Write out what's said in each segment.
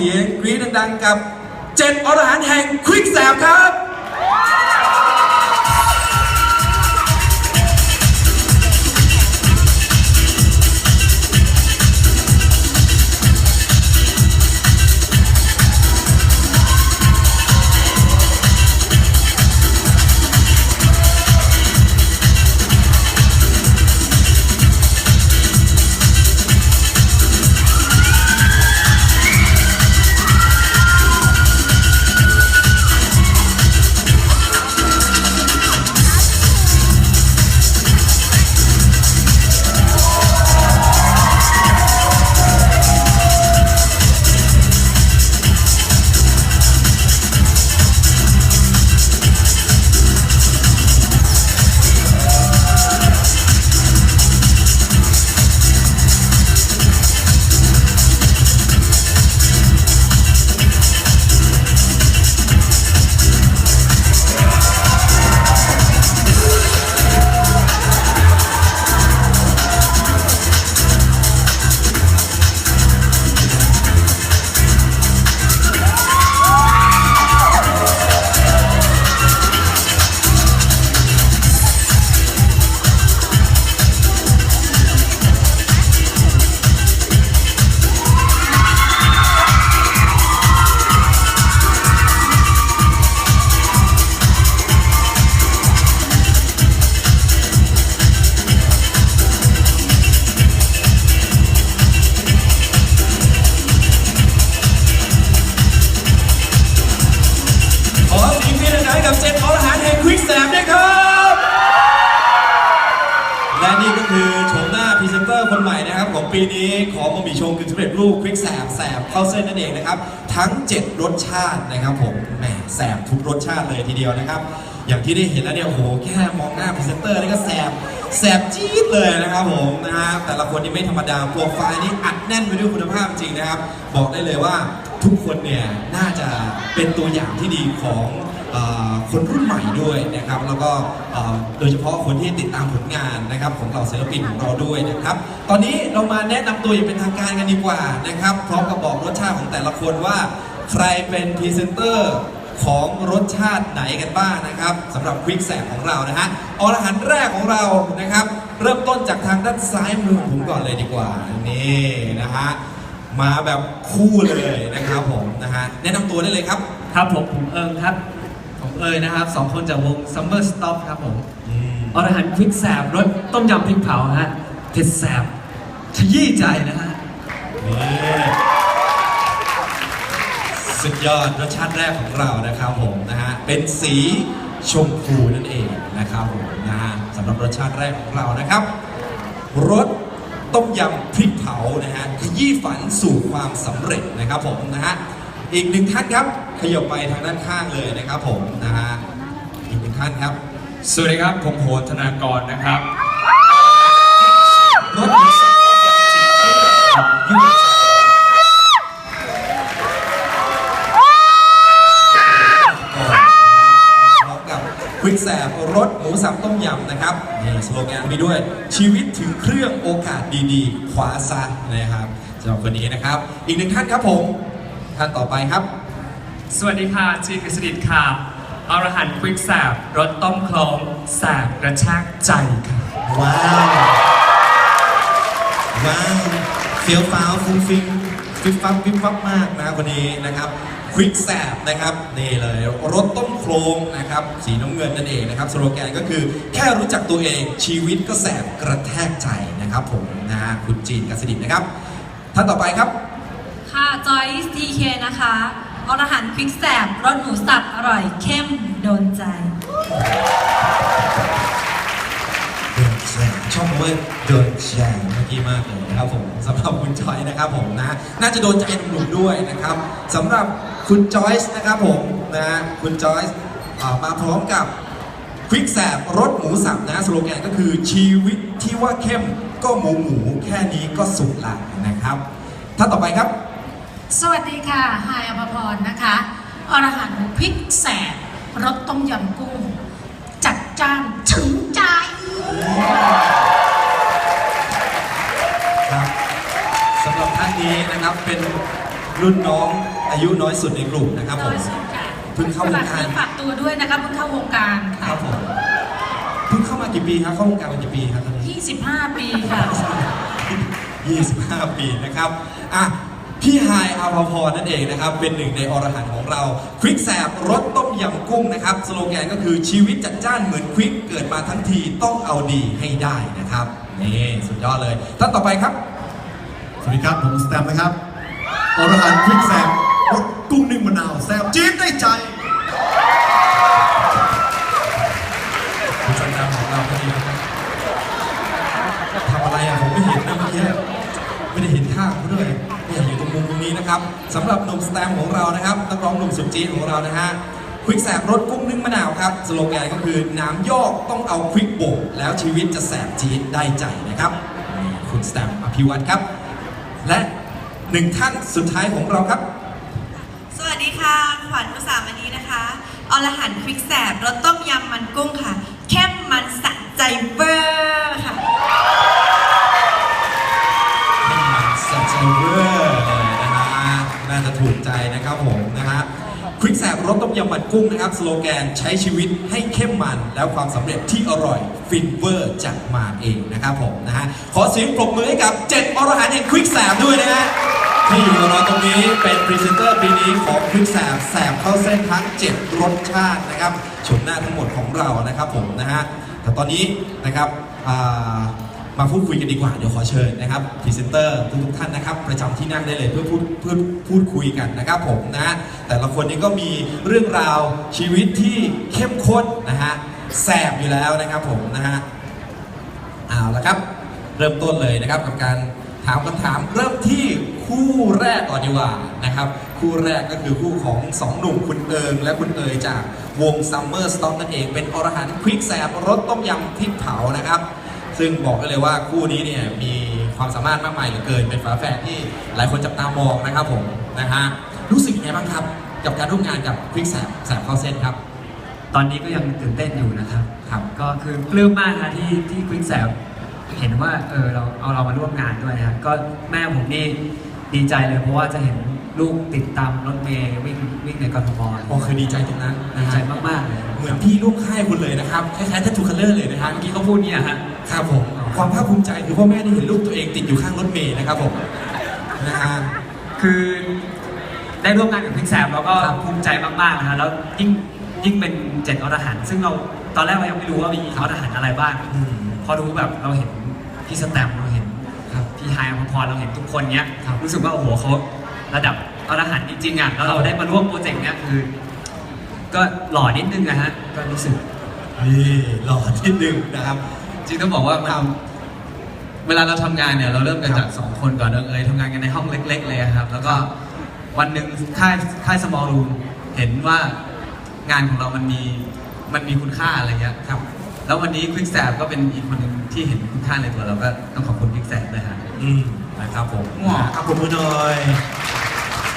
สียงกรี๊ดดังๆกับเจ็ดอรหันต์แห่งควิกแสบครับ เข้าเส้นนั่นเองนะครับ ทั้ง 7 รสชาตินะครับผมแหมแสบทุกรสชาติเลยทีเดียวนะครับ อย่างที่ได้เห็นแล้วเนี่ยโอ้โหแค่มองหน้าพรีเซนเตอร์นี่ก็แสบแสบจี๊ดเลยนะครับผมนะฮะแต่ละคนนี่ไม่ธรรมดาโปรไฟล์นี่อัดแน่นไปด้วยคุณภาพจริงนะครับ บอกได้เลยว่าทุกคนเนี่ยน่าจะเป็นตัวอย่างที่ดีของ คนรุ่นใหม่ด้วยนะครับ แล้วก็โดยเฉพาะคนที่ติดตามผลงานนะครับของเราศิลปินของเราด้วยนะครับ ตอนนี้เรามาแนะนำตัวอย่างเป็นทางการกันดีกว่านะครับ พร้อมกับบอกรสชาติของแต่ละคนว่า ใครเป็นพรีเซนเตอร์ของรสชาติไหนกันบ้างนะครับสำหรับควิกแสบของเรานะฮะอรหันแรกของเรานะครับ เริ่มต้นจากทางด้านซ้ายมือผมก่อนเลยดีกว่านี่นะฮะมาแบบคู่เลยนะครับผมนะฮะแนะนำตัวได้เลยครับ ครับผมผมเอิงครับ ผมเอยนะครับสองคนจากวง Summer Stop ครับผมอืมอรหันต์พริกแสบรสต้มยำพริกเผาฮะเผ็ดแสบขยี้ใจนะฮะนี่สุดยอดรสชาติแรกของเรานะครับผมนะฮะเป็นสีชมพูนั่นเองนะครับผมนะฮะสำหรับรสชาติแรกของเรานะครับรสต้มยำพริกเผานะฮะขยี้ฝันสู่ความสำเร็จนะครับผมนะฮะอีกหนึ่งท่านครับ ขยับไปทางด้านข้างเลยนะครับผมนะฮะอีกหนึ่งท่านครับ สวัสดีครับ ผมโหนธนากรนะครับรสสับต้มยำจีบครับยูนิพร้อมกับควิกแสบรสหมูสับต้มยำนะครับนี่สโลแกนมีด้วย ชีวิตถึงเครื่องโอกาสดีๆคว้าซะนะครับสำหรับคนนี้นะครับ อีกหนึ่งท่านครับผม ท่านต่อไปครับ สวัสดีค่ะจีกฤษดิตค่ะอรหันต์ควิกแสบรสต้มโคลงแสบกระชากใจค่ะ ว้าว ว้าวเฟี้ยวฟ้าวฟุ้งฟิ้งฟิบฟับฟิบฟับมากนะคนนี้นะครับควิกแสบนะครับนี่เลย รถต้มโครงนะครับสีน้ำเงินนั่นเองนะครับสโลแกนก็คือแค่รู้จักตัวเองชีวิตก็แสบกระแทกใจนะครับผมนะฮะคุณจีนกัสดิตนะครับท่านต่อไปครับ ค่ะจอยส์ทีเคนะคะ อรหันต์พริกแสบรสหมูสับอร่อยเข้มโดนใจโดนใจชอบเว้ยโดนใจเมื่อกี้มากเลยนะครับผมสำหรับคุณจอยนะครับผมนะ น่าจะโดนใจหนุ่มๆด้วยนะครับสำหรับคุณจอยส์นะครับผมนะคุณจอยส์อ่ามาพร้อมกับควิกแสบรสหมูสับนะสโลแกนก็คือชีวิตที่ว่าเข้มก็หมูหมูแค่นี้ก็สุดละนะครับท่านต่อไปครับ สวัสดีค่ะไฮายอภพรนะคะอรหันต์พริกแสบรสต้มยำกุ้ง จัดจ้านถึงใจ ครับสำหรับท่านนี้นะครับเป็นรุ่นน้องอายุน้อยสุดในกลุ่มนะครับผน้อมยสุดค่ะเพิ่งเข้าวงการฝฝากตัวด้วยนะคะเพิ่งเข้าวงการคค่ะรับผมเพิ่งเข้ามากี่ปีครับเข้าวงการมากี่ปีครับตอนนี้25 ปีค่ะ 25 ปีนะครับ อะ พี่ไฮายอาภพรนั่นเองนะครับ เป็นหนึ่งในอรหันต์ของเราควิกแสบรสต้มยำกุ้งนะครับ สโลแกนก็คือชีวิตจัดจ้านเหมือนควิกเกิดมาทั้งทีต้องเอาดีให้ได้นะครับนี่สุดยอดเลยท่านต่อไปครับ สวัสดีครับ ผมสแตมนะครับอรหันต์พริกแซบรสกุ้งนึ่งมะนาวแซบจี๊ดได้ใจผู้ชมการของเราพอดีนะครับทำอะไรอะผมไม่เห็นนะเมื่อกี้ไม่ได้เห็นท่าเขาด้วย เนี่ยอยู่ตรงมุมตรงนี้นะครับสำหรับหนุ่มสแตมของเรานะครับนักร้องหนุ่มสุดจี๊ดของเรานะฮะควิกแสบรสกุ้งนึ่งมะนาวครับสโลแกนก็คือน้ำยอกต้องเอาควิกโบกแล้วชีวิตจะแสบจี๊ดได้ใจนะครับนี่คุณสแตมอภิวัตครับ และหนึ่งท่านสุดท้ายของเราครับ สวัสดีค่ะ ขวัญอุตสามณีนะคะอรหันต์ควิกแสบรสต้มยำมันกุ้งค่ะเข้มมันสะใจเวอร์ค่ะให้มันสับเซอร์เวอร์ รสต้มยำมันกุ้งนะครับ สโลแกนใช้ชีวิตให้เข้มมัน แล้วความสำเร็จที่อร่อย ฟินเวอร์จะมาเองนะครับผมนะฮะขอเสียงปรบมือให้กับ 7 อรหันต์แห่งควิกแสบด้วยนะฮะที่อยู่กับเราตรงนี้เป็นพรีเซนเตอร์ปีนี้ของควิกแสบแสบเข้าเส้นทั้ง 7 รสชาตินะครับชมหน้าทั้งหมดของเรานะครับผมนะฮะแต่ตอนนี้นะครับ มาพูดคุยกันดีกว่าเดี๋ยวขอเชิญนะครับพรีเซนเตอร์ทุกท่านนะครับ ประจำที่นั่งได้เลยเพื่อพูดเพื่อพูดคุยกันนะครับผมนะ แต่ละคนนี้ก็มีเรื่องราวชีวิตที่เข้มข้นนะฮะแสบอยู่แล้วนะครับผมนะฮะเอาละครับ เริ่มต้นเลยนะครับกับการถามคำถามเริ่มที่คู่แรกก่อนดีกว่านะครับ คู่แรกก็คือคู่ของสองหนุ่มคุณเอิงและคุณเอยจากวง Summer Stock นั่นเองเป็นอรหันต์ควิกแสบรสต้มยำพริกเผานะครับ ซึ่งบอกได้เลยว่าคู่นี้เนี่ยมีความสามารถมากมายเหลือเกินเป็นฝาแฝดที่หลายคนจับตามองนะครับผมนะฮะรู้สึกยังไงบ้างครับ กับการร่วมงานกับพริกแสบแสบเข้าเส้นครับ ตอนนี้ก็ยังตื่นเต้นอยู่นะครับครับก็คือปลื้มมากนะที่ที่ควิกแสบเห็นว่าเออเราเอาเรามาร่วมงานด้วยนะครับก็แม่ผมนี่ดีใจเลยเพราะว่าจะเห็นลูกติดตามรถเมย์วิ่งวิ่งในกรทมพอเคยดีใจตรงนั้นดีนะใจฮะมากๆเลยเหมือนพี่ร่วมค่ายคุณเลยนะครับคล้ายๆทัตทูคัลเลอร์เลยนะฮะเมื่อกี้เขาพูดเนี่ยฮะ ครับผมความภาคภูมิใจคือพ่อแม่ได้เห็นลูกตัวเองติดอยู่ข้างรถเมล์นะครับผมนะฮะคือได้ร่วมงานกับพิกแซมแล้วก็ครับภูมิใจมากๆนะฮะแล้วยิ่งยิ่งเป็นเจ็ดอรหันต์ซึ่งเราตอนแรกเรายังไม่รู้ว่ามีอรหันต์อะไรบ้างอืมพอรู้แบบเราเห็นพี่สแตมป์เราเห็นครับพี่ไฮายอภพรเราเห็นทุกคนเนี้ยครับรู้สึกว่าโอ้โหเขาระดับอรหันต์จริงๆอะแล้วเราได้มาร่วมโปรเจกต์เนี้ยคือ ก็หล่อนิดนึงนะฮะก็รู้สึกนี่หล่อนิดนึงนะครับ จริงต้องบอกว่ามันเวลาเราทำงานเนี่ยเราเริ่มกันจากสองคนก่อนเอิงเอยทำงานกันในห้องเล็ก ๆ เลยอะครับ แล้วก็วันหนึ่งค่ายค่ายสมอลรูมเห็นว่างานของเรามันมีมันมีคุณค่าอะไรเงี้ยครับ แล้ววันนี้ควิกแสบก็เป็นอีกคนหนึ่งที่เห็นคุณค่าในตัวเราก็ต้องขอบคุณควิกแสบด้วยฮะอืมนะครับผมว้าวครับผมมือหน่อย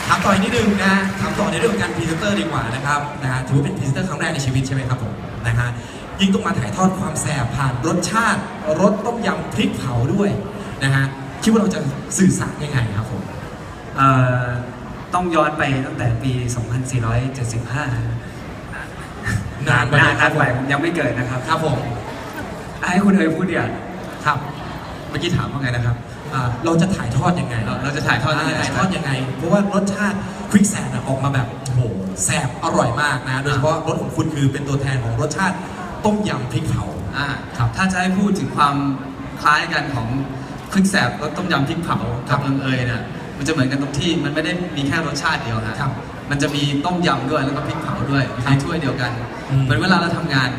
ถามต่ออีกนิดนึงนะถามต่อในเรื่องของการพรีเซนเตอร์ดีกว่านะครับนะฮะถือว่าเป็นพรีเซนเตอร์ครั้งแรกในชีวิตใช่ไหมครับผมนะฮะ ยิ่งต้องมาถ่ายทอดความแสบผ่านรสชาติรสต้มยำพริกเผาด้วยนะฮะคิดว่าเราจะสื่อสารยังไงครับผมเอ่อต้องย้อนไปตั้งแต่ปี 2475 นานไปนานครันาบนผมไปผมยังไม่เกิดนะครับครับผมให้คุณเอ๋ยพูดเดี๋ยวครับ เมื่อกี้ถามว่าไงนะครับ อ่าเราจะถ่ายทอดยังไงเราเราจะถ่ายทอดยังไง ถ่ายทอดยังไง เพราะว่ารสชาติควิกแสบออกมาแบบโอ้โหแสบอร่อยมากนะ โดยเฉพาะรสของคุณคือเป็นตัวแทนของรสชาติ ต้มยำพริกเผา อ่าครับถ้าจะให้พูดถึงความคล้ายกันของควิกแสบรสต้มยำพริกเผาครักับบเอิงเอยเนี่ยมันจะเหมือนกันตรงที่มันไม่ได้มีแค่รสชาติเดียวฮะครับมันจะมีต้มยำด้วยแล้วก็พริกเผาด้วยอยู่ครัในบถ้วยเดียวกันอืม เหมือนเวลาเราทำงาน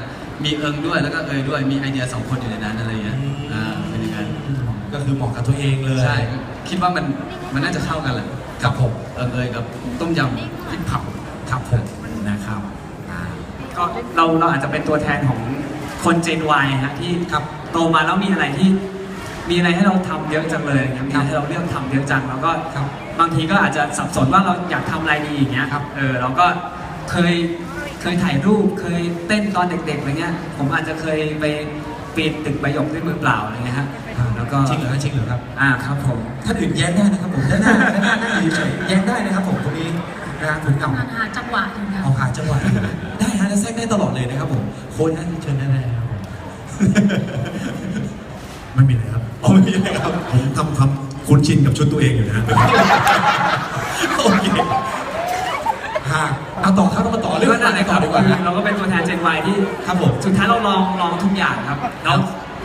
มีเอิงด้วยแล้วก็เอยด้วยมีไอเดียสองคนอยู่ในนั้นอะไรอย่างเงี้ยอืมอ่าเป็นอย่างนั้น ก็คือเหมาะกับตัวเองเลย ใช่ คิดว่ามันมันน่าจะเข้ากันแหละครับผมเอิงเอยกับต้มยำพริกเผาครับผมนะครับอ่า ก็เราเราอาจจะเป็นตัวแทนของคนเจนวายฮะที่ครับโตมาแล้วมีอะไรที่มีอะไรให้เราทำเยอะจังเลยมีอะไรให้เราเลือกทำเยอะจังแล้วก็ครับบางทีก็อาจจะสับสนว่าเราอยากทำอะไรดีอย่างเงี้ยครับเออเราก็เคยเคยถ่ายรูปเคยเต้นตอนเด็กๆอะไรเงี้ยผมอาจจะเคยไปปีนตึกใบหยกด้วยมือเปล่าอะไรเงี้ยฮะอ่าแล้วแล้วก็จริงเหรอฮะจริงเหรอครับ อ่าครับผม ท่านอื่นแย้งได้นะครับผมด้านหน้าด้านหน้านั่งอยู่เฉยๆแย้งได้นะครับผมตรงนี้นะฮะคุณเอากำลังหาจังหวะอยู่ค่ะเอาหาจังหวะ เลยนะครับผมโค้ชนั้นเชิญได้เลยนะครับผมไม่มีเลยครับเอาไม่มีเลยครับผมทำความคุ้นชินกับชุดตัวเองอยู่นะฮะโอเคฮะเอาต่อครับเรามาต่อเรื่องก็นั่นแหละคต่รัอบดีกว่าคือฮะเราก็เป็นตัวแทน Gen Y ที่ครับผมสุดท้ายเราลองลองทุกอย่างครับแล้ว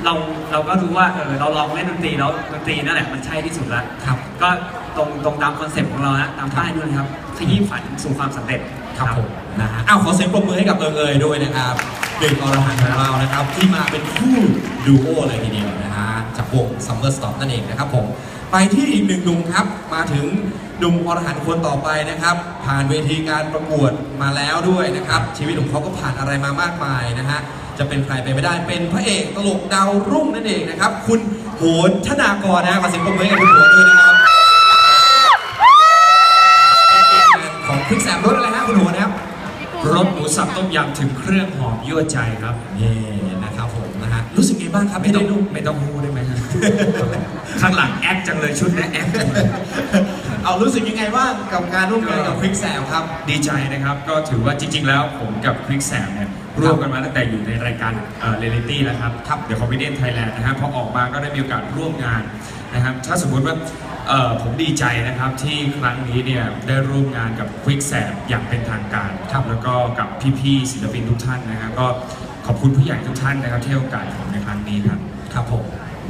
เราเราก็รู้ว่าเออเราลองเล่นดนตรีแล้วดนตรีนั่นแหละมันใช่ที่สุดแล้วครับ ก็ตรงตรงตามคอนเซ็ปต์ของเรานะตามป้ายด้วยนะครับขยี้ฝันสู่ความสำเร็จ ครับผมนะฮะอ้าวขอเสียงปรบมือให้กับเอิงเอยด้วยนะครับเด็กอรหันต์ของเรานะครับ ที่มาเป็นคู่ดูโอเลยทีเดียวนะฮะจากวง Summer Stop นั่นเองนะครับผมไปที่อีกหนึ่งหนุ่มครับมาถึงหนุ่มอรหันต์คนต่อไปนะครับ ผ่านเวทีการประกวดมาแล้วด้วยนะครับ ชีวิตของเขาก็ผ่านอะไรมามากมายนะฮะจะเป็นใครไปไม่ได้เป็นพระเอกตลกดาวรุ่งนั่นเองนะครับ คุณโหนธนากรนะฮะขอเสียงปรบมือให้กับคุณโหนด้วยนะครับ ต้มยำถึงเครื่องหอมยั่วใจครับนี่นะครับผมนะฮะรู้สึกไงบ้างครับไม่ที่ต้อได้งร่วมไม่ต้องพูดได้ไหมฮะข้างหลังแอคจังเลยชุดนี้แอคจังเลยเอารู้สึกยังไงบ้างกับการร่วมงานกับควิกแซมครับ ดีใจนะครับ ก็ถือว่าจริง ๆ แล้วผมกับคลิกแสมเนี่ยร่วมกันมาตั้งแต่อยู่ในรายการเอ่อเรลิตี้แล้วครับครับเดี๋ยวคอมพิเดนไทยแลนด์นะครับพอออกมาก็ได้มีโอกาสร่วมงานนะครับถ้าสมมติว่าเอ่อ ผมดีใจนะครับที่ครั้งนี้เนี่ยได้ร่วมงานกับควิกแสมอย่างเป็นทางการครับแล้วก็กับพี่ๆศิลปินทุกท่านนะครับก็ขอบคุณผู้ใหญ่ทุกท่านนะครับที่ให้โอกาสผมในครั้งนี้ครับครับผม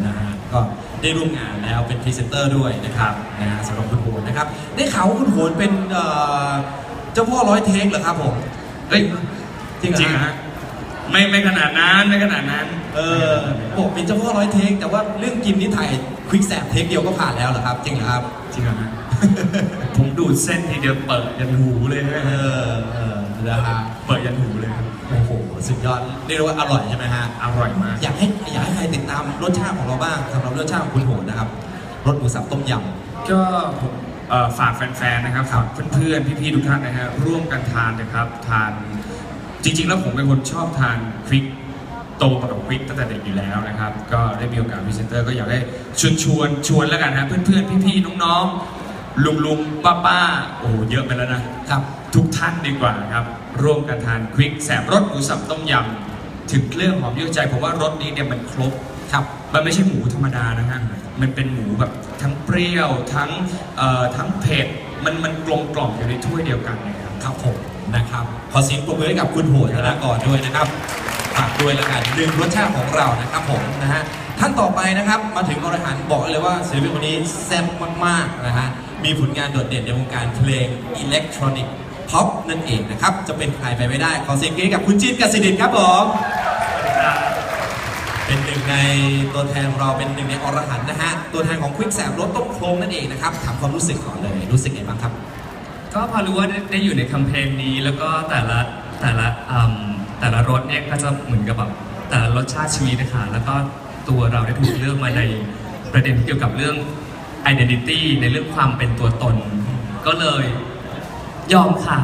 นะฮะก็ได้ร่วมงานแล้วเป็นพรีเซนเตอร์ด้วยนะครับนะฮะสำหรับคุณโหนนะครับได้ข่าวว่าคุณโหนเป็นเอ่อเจ้าพ่อร้อยเทคเหรอครับผมเอ้ยจริงเหรอจริงเหรอฮะ ไม่ไม่ขนาดนั้นไม่ขนาดนั้น เออบอกเป็นเจ้าพ่อร้อยเทค แต่ว่าเรื่องกินนี่ถ่ายควิกแซมเทคเดียวก็ผ่านแล้วเหรอครับ จริงเหรอครับ จริงเหรอฮะ ผมดูดเส้นทีเดียวเปิดยันหูเลยนะเอฮะอเออนะฮะเปิดยันหูเลยครับโอ้โหสุดยอดเรียกได้ว่าอร่อยใช่ไหมฮะ อร่อยมาก อยากให้อยากให้ใครติดตามรสชาติของเราบ้างสำหรับรสชาติของคุณโหนนะครับรสหมูสับต้มยำก็ผมเอ่อฝากแฟนๆ นะครับฝากเพื่อนๆ พี่ๆ ทุกท่านนะฮะร่วมกันทานนะครับ ทาน จริง ๆ แล้วผมเป็นคนชอบทานพริกโตมากับพริกตั้งแต่เด็กอยู่แล้วนะครับ ก็ได้มีโอกาสพรีเซนเตอร์ก็อยากให้ชวนชวนชวนแล้วกันนะเพื่อนๆ พี่ๆ น้องๆ ลุงๆ ป้าๆ โอ้โหเยอะไปแล้วนะครับ ทุกท่านดีกว่าครับ ร่วมกันทานควิกแสบรสหมูสับต้มยำถึงเครื่องหอมยั่วใจผมว่ารสนี้เนี่ยมันครบครับมันไม่ใช่หมูธรรมดานะฮะมันเป็นหมูแบบทั้งเปรี้ยวทั้งเอ่อทั้งเผ็ดมันมันกลมกล่อมอยู่ในถ้วยเดียวกันนะครับครับผม นะครับ ขอเสียงปรบมือให้กับคุณโหนธนากรด้วยนะครับฝากด้วยล้วกันหนึ่งรสชาติของเรานะครับผมนะฮะท่านต่อไปนะครับมาถึงอรหันต์บอกเลยว่าศิลปินคนนี้แซ่บมากๆนะฮะมีผลงานโดดเด่นในวงการเพลงอิเล็กทรอนิกส์พ็อปนั่นเองนะครับ จะเป็นใครไปไม่ได้ ขอเสียงกรี๊ดกับคุณจีนกสิดิตครับผมเป็นหนึ่งในตัวแทนของเราเป็นหนึ่งในอรหันต์นะฮะตัวแทนของควิกแสบรถต้มโครงนั่นเองนะครับถามความรู้สึกก่อนเลยรู้สึกไงบ้างครับ ก็พอรู้ว่าได้ได้อยู่ในแคมเปญนี้ แล้วก็แต่ละแต่ละอืมแต่ละรสเนี่ยก็จะเหมือนกับแบบแต่ละรสชาติชีวิตนะคะแล้วก็ตัวเราได้ถูกเลือกมาในประเด็นที่เกี่ยวกับเรื่อง identity ในเรื่องความเป็นตัวตน ก็เลยยอมค่ะ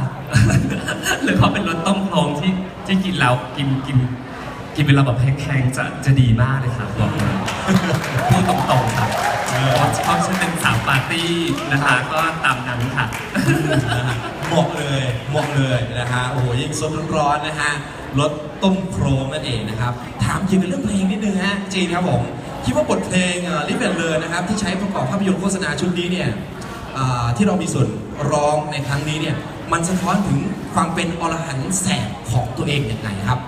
หรือเขาเป็นรสต้มโครงที่ที่กินแล้วกินกินกินเวลาแบบแห้งๆจะจะดีมากเลยค่ะบอกเลยพูดตรงๆค่ะ เพราะเพราะฉันเป็นสาวปาร์ตี้นะคะ ก็ตามนั้นค่ะนะฮะเหมาะเลยเหมาะเลยนะฮะโอ้โหยิ่งสดร้อนๆนะฮะรถต้มโครงนั่นเองนะครับ ถามเกี่ยวกับเรื่องเพลงนิดนึงฮะจีนครับผมคิดว่าบทเพลงลิฟเ n นเลยนะครับ ที่ใช้ประกอบภาพยนตร์โฆษณาชุดนี้เนี่ยอ่าที่เรามีส่วนร้องในครั้งนี้เนี่ยมันสะท้อนถึงความเป็นอรหันต์แสบของตัวเองอย่างไรครับ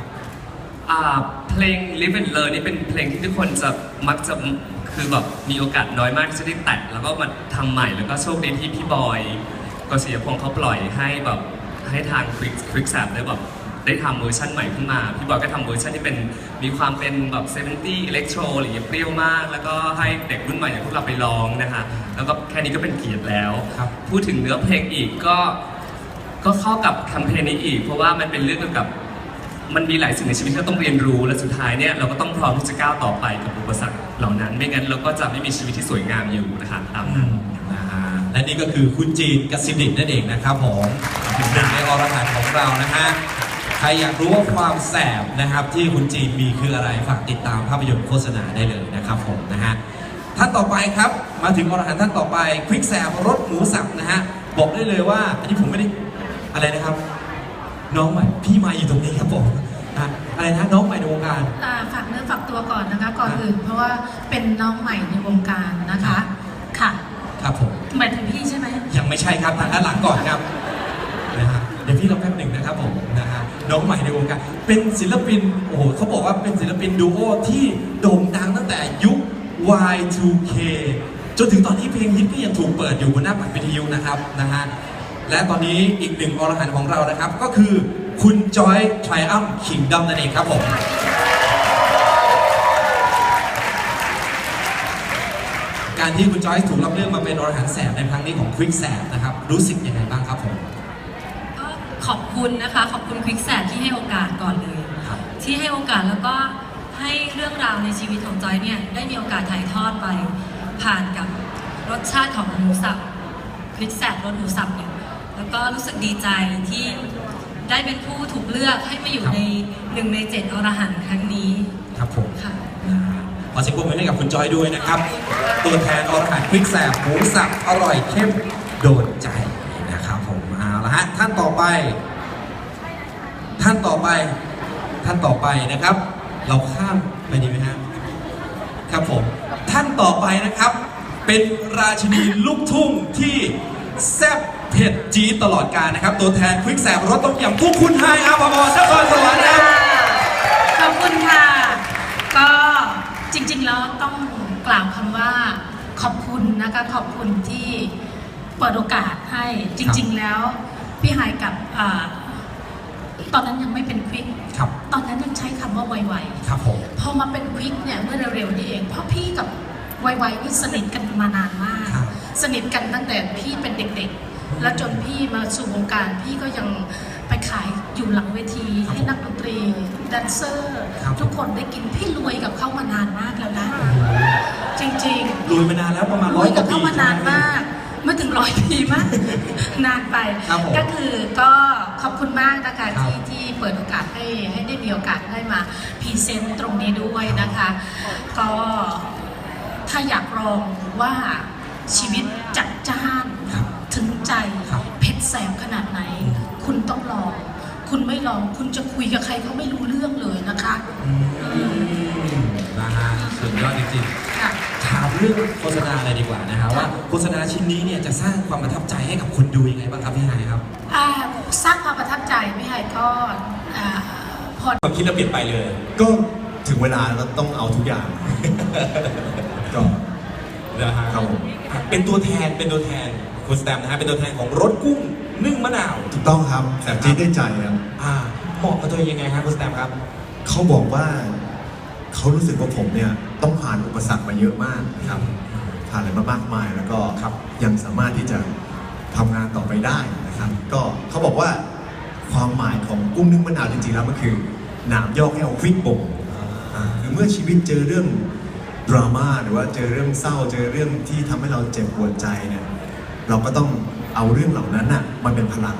อ่าเพลง Live and Learn นี่เป็นเพลงที่ทุกคนจะมักจะ คือแบบมีโอกาสน้อยมากที่จะได้แตะแล้วก็มาทำใหม่แล้วก็โชคดีที่พี่บอยกศิยพงศ์เขาปล่อยให้แบบให้ทางควิกควิกแซได้แบบได้ทำเวอร์ชันใหม่ขึ้นมา พี่บอยก็ทำเวอร์ชันที่เป็นมีความเป็นแบบ70อิเล็กโทรอะไรอย่างเงี้ยเปรี้ยวมาก แล้วก็ให้เด็กรุ่นใหม่อย่างพวกเราไปร้องนะคะแล้วก็แค่นี้ก็เป็นเกียรติแล้วครับพูดถึงเนื้อเพลงอีกก็ ก็เข้ากับแคมเปญนี้อีก เพราะว่ามันเป็นเรื่องเกี่ยวกับ มันมีหลายสิ่งในชีวิตที่เราต้องเรียนรู้และสุดท้ายเนี่ยเราก็ต้องพร้อมที่จะก้าวต่อไปกับอุปสรรคเหล่านั้น ไม่งั้นเราก็จะไม่มีชีวิตที่สวยงามอยู่นะคะตามนั้นนะฮะและนี่ก็คือคุณจีนกสิดิตนั่นเองนะครับผมถึงหนึ่งในอรหันต์ของเรานะฮะใครอยากรู้ว่าความแสบนะครับ ที่คุณจีนมีคืออะไรฝากติดตามภาพยนตร์โฆษณาได้เลยนะครับผมนะฮะท่านต่อไปครับ มาถึงอรหันต์ท่านต่อไปควิกแซบรสหมูสับนะฮะบอกได้เลยว่าอันนี้ผมไม่ได้อะไรนะครับ น้องใหม่พี่มาอยู่ตรงนี้ครับผมอะอะไรนะน้องใหม่ในวงการ อ่าฝากเนื้อฝากตัวก่อนนะคะ ก่อนอื่น เพราะว่าเป็นน้องใหม่ในวงการนะคะ ค่ะครับผม หมายถึงพี่ใช่ไหม ยังไม่ใช่ครับทางด้านหลังก่อนครับนะฮะเดี๋ยวพี่รอแป๊บหนึ่งนะครับผมนะฮะน้องใหม่ในวงการเป็นศิลปินโอ้โหเขาบอกว่าเป็นศิลปินดูโอที่โด่งดังตั้งแต่ยุค Y2K จนถึงตอนนี้เพลงฮิตก็ยังถูกเปิดอยู่บนหน้าปัดวิทยุนะครับนะฮะ และตอนนี้อีกหนึ่งอรหันต์ของเรานะครับ ก็คือคุณจอยไทรอัมคิงดัมนั่นเองครับผมการที่คุณจอยถูกรับเลือกมาเป็นอรหันต์แสบในครั้งนี้ของควิกแสบนะครับ รู้สึกยังไงบ้างครับผมก็ขอบคุณนะคะขอบคุณควิกแสบที่ให้โอกาสก่อนเลย ครับที่ให้โอกาสแล้วก็ให้เรื่องราวในชีวิตของจอยเนี่ยได้มีโอกาสถ่ายทอดไป ผ่านกับรสชาติของหมูสับควิกแสบรสหมูสับเนี่ย แล้วก็รู้สึกดีใจที่ได้เป็นผู้ถูกเลือกให้มาอยู่ครับในหนึ่งในเจ็ดอรหันต์ครั้งนี้ครับผมค่ะขอเสียงปรบมือให้กับคุณจอยด้วยนะครับ ตัวแทนอรหันต์พริกแสบหมูสับอร่อยเข้มโดนใจนะครับผมเอาละฮะท่านต่อไป ท่านต่อไป ท่านต่อไปนะครับ เราข้ามไปดีไหมฮะครับผมท่านต่อไปนะครับ เป็นราชินีลูกทุ่งที่แซ่บ เผ็ดจี๊ดตลอดกาลนะครับ ตัวแทนพริกแสบรสต้มยำพวกคุณไฮอาภพรนครสวรรค์ครับ ขอบคุณค่ะ ก็จริงๆแล้วต้องกล่าวคำว่าขอบคุณนะคะขอบคุณที่เปิดโอกาสให้จริง ๆ แล้ว พี่ไฮายกับอ่าตอนนั้นยังไม่เป็นควิกครับ ตอนนั้นยังใช้คำว่าไวครับผมๆพอมาเป็นควิกเนี่ยเมื่อเร็วๆนี้เอง เพราะพี่กับไวๆนี่สนิทกันมานานมาก ครับสนิทกันตั้งแต่พี่เป็นเด็กๆ แล้วจนพี่มาสู่วงการพี่ก็ยังไปขายอยู่หลังเวทีครับให้นักดนตรีแดนเซอร์ ครับ ทุกคนได้กินพี่รวยกับเขามานานมากแล้วนะ จริงรวยมานานแล้วประมาณๆรร้วอยยกกับว่าปี เขามานานมากไม่ถึงร้อยปีมาก นานไปครับผมก็คือก็ขอบคุณมากนะคะครับ ที่ที่เปิดโอกาสให้ให้ได้มีโอกาสได้มาพรีเซนต์ตรงนี้ด้วยนะคะ ก็ถ้าอยากลองว่าชีวิตจัดจ้านครับ ถึงใจครับเผ็ดแสบขนาดไหน คุณต้องลอง คุณไม่ลอง คุณจะคุยกับใครเขาไม่รู้เรื่องเลยนะคะนะฮะสุดยอดจริงค่ะ ๆถามเรื่องโฆษณาเลยดีกว่านะฮะว่าโฆษณาชิ้นนี้เนี่ยจะสร้างความประทับใจให้กับคนดูยังไงบ้างครับพี่ไฮายครับอ่าสร้างความประทับใจพี่ไฮก็อ่าพอ ความคิดเราเปลี่ยนไปเลยก็ถึงเวลาแล้วต้องเอาทุกอย่าง ก็นะฮะครับผมเป็นตัวแทนเป็นตัวแทน คุณสแตมนะฮะเป็นตัวแทนของรสกุ้งนึ่งมะนาว ถูกต้องครับแต่จี๊ดได้ใจครับอ่าเหมาะกับตัวเองยังไงครับคุณสแตมครับ เขาบอกว่าเขารู้สึกว่าผมเนี่ยต้องผ่านอุปสรรคมาเยอะมากครับผ่านอะไรมามากมายแล้วก็ครับยังสามารถที่จะทำงานต่อไปได้นะครับ ก็เขาบอกว่าความหมายของกุ้งนึ่งมะนาวจริงๆแล้วมันคือหนามยอกให้เอาควิกบ่งอ่าคือเมื่อชีวิตเจอเรื่องดราม่าหรือว่าเจอเรื่องเศร้าเจอเรื่องที่ทำให้เราเจ็บปวดใจเนี่ย เราก็ต้องเอาเรื่องเหล่านั้นน่ะมาเป็นพลัง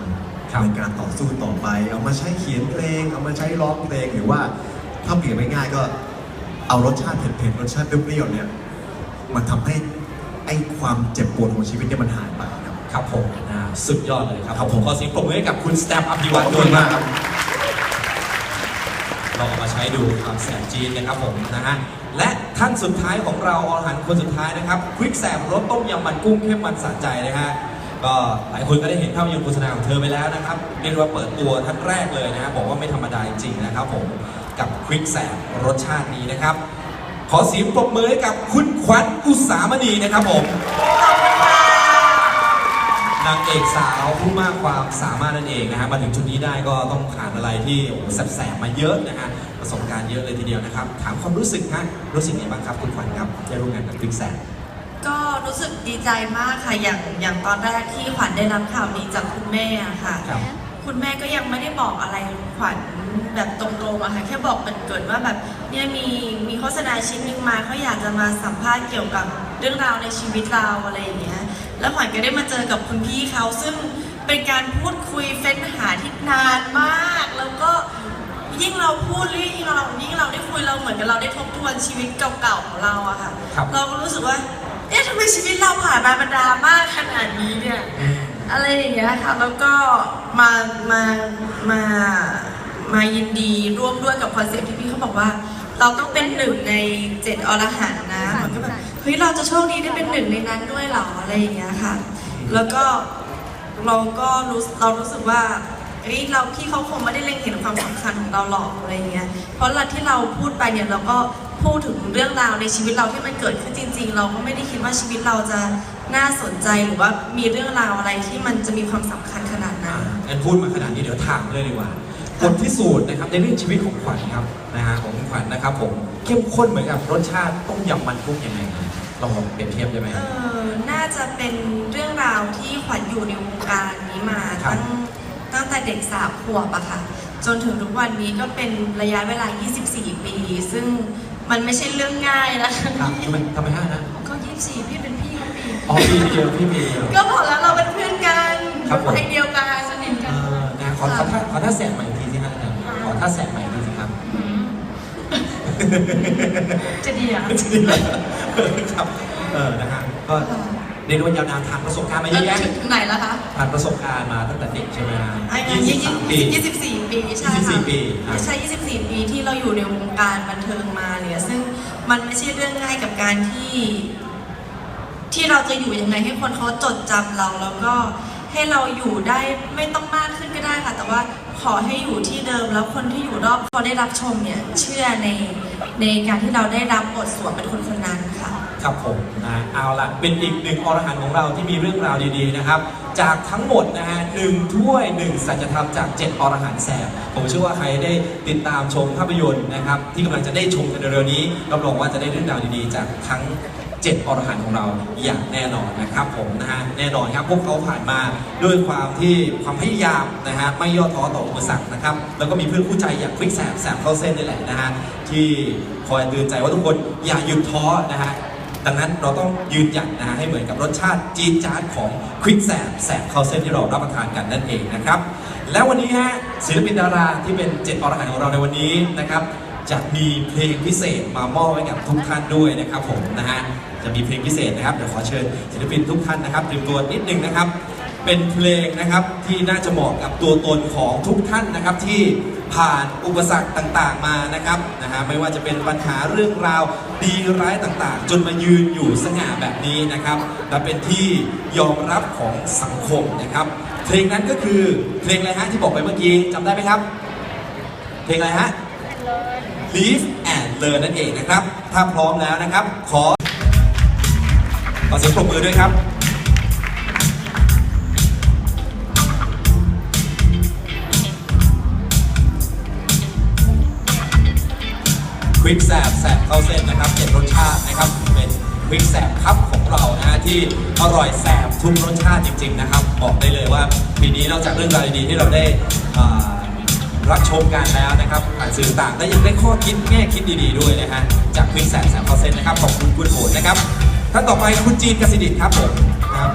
ครับในการต่อสู้ต่อไป เอามาใช้เขียนเพลง เอามาใช้ร้องเพลงหรือว่าถ้าเปลี่ยนง่ายๆก็เอารสชาติเผ็ดๆรสชาติเปรี้ยวๆเนี่ยมันทำให้ไอ้ความเจ็บปวดของชีวิตเนี่ยมันหายไปครับครับผมอ่าสุดยอดเลยครับครับผผมมขอเสียงปรบมือให้กับคุณสแตมอภิวัตขอบด้คุวยณมากครับลองเอามาใช้ดูความแสบจีนนะครับผมนะฮะและ ท่านสุดท้ายของเราอรหันต์คนสุดท้ายนะครับควิกแสบรสต้มยำมันกุ้งเข้มมันสะใจนะฮะก็หลายคนก็ได้เห็นภาพยนตร์โฆษณาของเธอไปแล้วนะครับเรียกได้ว่าเปิดตัวท่านแรกเลยนะฮะบอกว่าไม่ธรรมดาจริงนะครับผมกับควิกแสบรสชาตินี้นะครับ ขอเสียงปรบมือให้กับคุณขวัญอุสามณีนะครับผม นางเอกสาวผู้มากความสามารถนั่นเองนะฮะมาถึงจุดนี้ได้ก็ต้องผ่านอะไรที่โอ้โหแสบๆมาเยอะนะฮะประสบการณ์เยอะเลยทีเดียวนะครับ ถามความรู้สึกฮะรู้สึกยังไงบ้างครับคุณขวัญครับได้ร่วมงานกับบิ๊กแสบก็รู้สึกดีใจมากค่ะอย่างอย่างตอนแรกที่ขวัญได้รับข่าวนี้จากคุณแม่อะค่ะ ครับ คุณแม่ก็ยังไม่ได้บอกอะไรขวัญแบบตรงๆอะค่ะแค่บอกเกิดๆว่าแบบเนี่ยมีมีโฆษณาชิ้นหนึงมาเขาอยากจะมาสัมภาษณ์เกี่ยวกับเรื่องราวในชีวิตเราอะไรอย่างเงี้ย แล้วขวัญก็ได้มาเจอกับคุณพี่เขาซึ่งเป็นการพูดคุยเฟ้นหาที่นานมาก แล้วก็ยิ่งเราพูดหรือยิ่งเรายิ่งเราได้คุยเราเหมือนกับเราได้ทบทวนชีวิตเก่าๆของเราอะค่ะ ครับ เราก็รู้สึกว่าเอ๊ะทำไมชีวิตเราผ่านมามันดราม่าขนาดนี้เนี่ย อะไรอย่างเงี้ยค่ะ แล้วก็มามามามายินดีร่วมด้วยกับคอนเซ็ปต์ที่พี่เขาบอกว่า เราต้องเป็นหนึ่งในเจ็ดอรหันต์นะมันก็แบบเฮ้ยเราจะโชคดีได้เป็นหนึ่งในนั้นด้วยเหรออะไรอย่างเงี้ยค่ะ แล้วก็เราก็รู้เรารู้สึกว่าเฮ้ยเราพี่เขาคงไม่ได้เล็งเห็นความสำคัญของเราหรอกอะไรเงี้ย เพราะเราที่เราพูดไปเนี่ยเราก็พูดถึงเรื่องราวในชีวิตเราที่มันเกิดขึ้นจริง ๆ เราก็ไม่ได้คิดว่าชีวิตเราจะน่าสนใจหรือว่ามีเรื่องราวอะไรที่มันจะมีความสำคัญขนาดนั้นงั้นพูดมาขนาดนี้เดี๋ยวถามเลยดีกว่า บทพิสูจน์นะครับในเรื่องชีวิตของขวัญครับนะฮะของขวัญนะครับผมเข้มข้นเหมือนกับรสชาติต้มยำมันกุ้งยังไงลองเปรียบเทียบได้ไหมเออน่าจะเป็นเรื่องราวที่ขวัญอยู่ในวงการนี้มาครับ ตั้งตั้งแต่เด็กสามขวบอะค่ะ จนถึงทุกวันนี้ก็เป็นระยะเวลา 24 ปี ซึ่งมันไม่ใช่เรื่องง่ายนะคะครับทำไมทำไมห้านะก็ 24 พี่เป็นพี่เขาปี อ๋อพี่เดียวพี่มีเดียว ก็บอกแล้วเราเป็นเพื่อนกันครับผมไทยเดียวกันสนิทกัเอนอนะ ขอขอท่าขอท่าแสกใหม่อีกทีสิฮะอาจารย์ขอท่าแสกใหม่อีกทีสิครับจะดีเหรอะครับเออนะฮะก็เรียนรู้ยาวนานผ่านประสบการณ์มาเยอะแยะถึงไหนแล้วคะผ่านประสบการณ์มาตั้งแต่เด็กใช่ไหมฮะไอ้ยี่สิบสามปี ยี่สิบสี่ปีใช่ค่ะ24ปีอะ ใช่ยี่สิบสี่ปีที่เราอยู่ในวงการบันเทิงมาเนี่ยซึ่งมันไม่ใช่เรื่องง่ายกับการที่ ที่เราจะอยู่ยังไงให้คนเขาจดจำเราแล้วก็ ให้เราอยู่ได้ไม่ต้องมากขึ้นก็ได้ค่ะ แต่ว่าขอให้อยู่ที่เดิมแล้วคนที่อยู่รอบเขาได้รับชมเนี่ยเชื่อในในการที่เราได้รับบทสวมเป็นคนคนนั้นค่ะ ครับผมนะเอาละเป็นอีกหนึ่งอรหันต์ของเราที่มีเรื่องราวดีๆนะครับ จากทั้งหมดนะฮะหนึ่งถ้วยหนึ่งสัจธรรมจากเจ็ดอรหันต์แสบผมเชื่อว่าใครได้ติดตามชมภาพยนตร์นะครับ ที่กำลังจะได้ชมกันเร็วๆนี้รับรองว่าจะได้เรื่องราวดีๆ จากทั้ง เจ็ดอรหันต์ของเราอย่างแน่นอนนะครับผมนะฮะแน่นอนครับพวกเขาผ่านมาด้วยความที่ความพยายามนะฮะไม่ย่อท้อต่ออุปสรรคนะครับแล้วก็มีเพื่อนคู่ใจอย่างควิกแสบแสบเข้าเส้นนี่แหละนะฮะที่คอยเตือนใจว่าทุกคนอย่าหยุดท้อนะฮะดังนั้นเราต้องยืนหยัดนะฮะให้เหมือนกับรสชาติจี๊ดจ๊าดของควิกแสบแสบเข้าเส้นที่เรารับประทานกันนั่นเองนะครับแล้ววันนี้ฮะศิลปินดาราที่เป็นเจ็ดอรหันต์ของเราในวันนี้นะครับ จะมีเพลงพิเศษมามอบไว้กับทุกท่านด้วยนะครับผมนะฮะจะมีเพลงพิเศษนะครับเดี๋ยวขอเชิญศิลปินทุกท่านนะครับเตรียมตัวนิดนึงนะครับ เป็นเพลงนะครับที่น่าจะเหมาะกับตัวตนของทุกท่านนะครับที่ผ่านอุปสรรคต่างๆมานะครับนะฮะไม่ว่าจะเป็นปัญหาเรื่องราวดีร้ายต่างๆ จนมายืนอยู่สง่าแบบนี้นะครับและเป็นที่ยอมรับของสังคมนะครับ เพลงนั้นก็คือเพลงอะไรฮะที่บอกไปเมื่อกี้จำได้ไหมครับ เพลงอะไรฮะ Live and Learn นั่นเองนะครับ ถ้าพร้อมแล้วนะครับ ขอขอเสียงปรบมือด้วยครับ ควิกแสบแสบเข้าเส้นนะครับเจ็ดรสชาตินะครับ เป็นควิกแสบครับของเรานะฮะที่อร่อยแสบทุกรสชาติจริง ๆ นะครับ บอกได้เลยว่าปีนี้นอกจากเรื่องราวดีๆที่เราได้อ่า รับชมกันแล้วนะครับผ่านสื่อต่างและยังได้ข้อคิดแง่คิดดีๆด้วยนะฮะจากควิกแสนแสบเปอร์เซ็นต์นะครับขอบคุณคุณโหนนะครับท่านต่อไปคุณจีนกสิดิตครับผมครับ